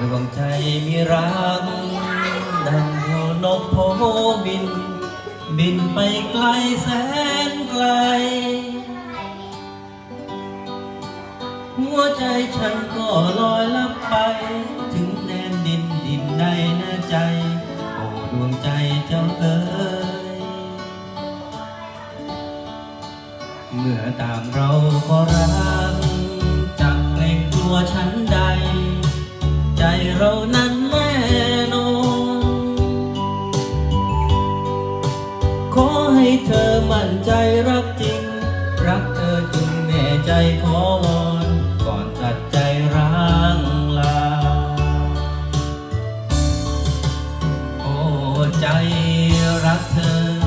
ดวงใจมีรักดังนกโพบิน บินไปไกลแสนไกล หัวใจฉันก็ลอยลับไป ถึงแดนดินดินใดแน่ใจ โอ้ดวงใจเจ้าเอ๋ยเมื่อตางเราก็รักจักเกรงกลัวฉันใด ใจเรานั้นแน่นอนขอให้เธอมั่นใจรักจริง รักเธอจึงแน่ใจขอวอนก่อนตัดใจร้างลา โอ้ใจรักเธอ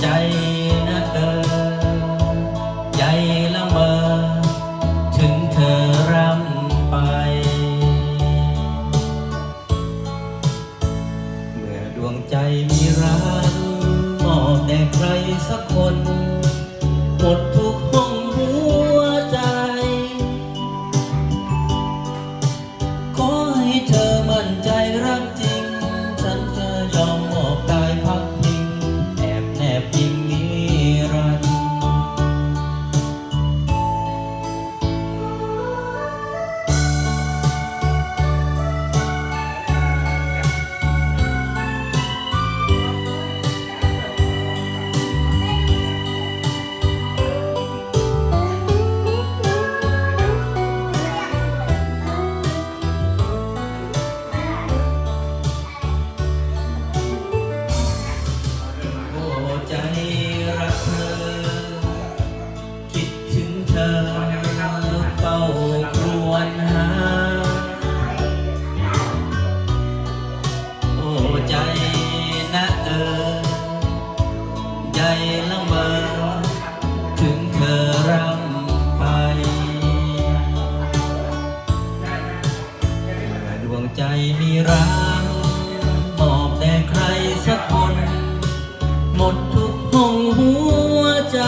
ใจนะเออใจละเมอ ถึงเธอรำไป เมื่อดวงใจมีรักมอบแด่ใครสักคน หมดทุ อ รักมอบแต่ใครสักคน หมดทุกห้องหัวใจ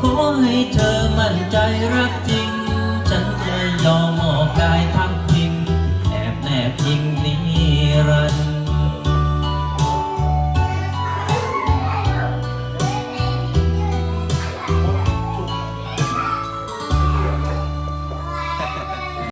ขอให้เธอมั่นใจรักจริง